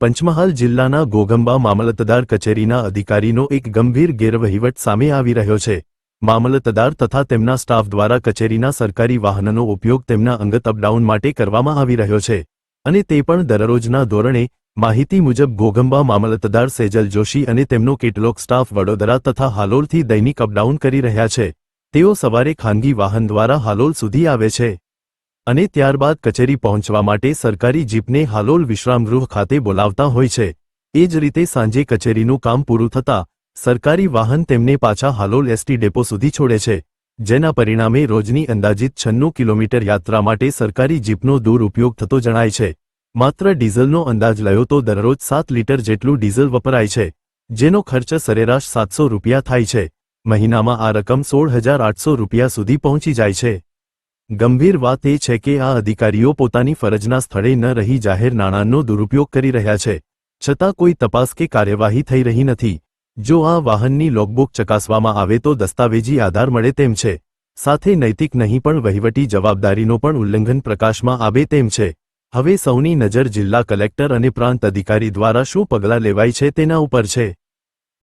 પંચમહાલ જિલ્લાના ગોગંબા મામલતદાર કચેરીના અધિકારીનો એક ગંભીર ગેરવહીવટ સામે આવી રહ્યો છે. મામલતદાર તથા તેમના સ્ટાફ દ્વારા કચેરીના સરકારી વાહનનો ઉપયોગ તેમના અંગત અપડાઉન માટે કરવામાં આવી રહ્યો છે. અને તે પણ દરરોજના ધોરણે, માહિતી મુજબ ગોગંબા મામલતદાર સેજલ જોશી અને તેમનો કેટલોક સ્ટાફ વડોદરા તથા હાલોલથી દૈનિક અપડાઉન કરી રહ્યા છે. તેઓ સવારે ખાનગી વાહન દ્વારા હાલોલ સુધી આવે છે. અને ત્યારબાદ કચેરી પહોંચવા માટે સરકારી જીપને હાલોલ વિશ્રામગૃહ ખાતે બોલાવતા હોય છે. એ જ રીતે સાંજે કચેરીનું કામ પૂરું થતાં, સરકારી વાહન તેમને પાછા હાલોલ એસટી ડેપો સુધી છોડે છે, જેના પરિણામે રોજની અંદાજિત છન્નું કિલોમીટર યાત્રા માટે સરકારી જીપનો દુરુપયોગ થતો જણાય છે. માત્ર ડીઝલનો અંદાજ લયો તો દરરોજ સાત લીટર જેટલું ડીઝલ વપરાય છે, જેનો ખર્ચ સરેરાશ સાતસો રૂપિયા થાય છે. મહિનામાં આ રકમ સોળ હજાર આઠસો રૂપિયા સુધી પહોંચી જાય છે. ગંભીર વાત એ છે કે આ અધિકારીઓ પોતાની ફરજના સ્થળે ન રહી જાહેર નાણાંનો દુરુપયોગ કરી રહ્યા છે. છતાં કોઈ તપાસ કે કાર્યવાહી થઈ રહી નથી. જો આ વાહનની લોગબુક ચકાસવામાં આવે તો દસ્તાવેજી આધાર મળે તેમ છે. સાથે નૈતિક નહીં પણ વહીવટી જવાબદારીનો પણ ઉલ્લંઘન પ્રકાશમાં આવે તેમ છે. હવે સૌની નજર જિલ્લા કલેક્ટર અને પ્રાંત અધિકારી દ્વારા શું પગલાં લેવાય છે તેના ઉપર છે.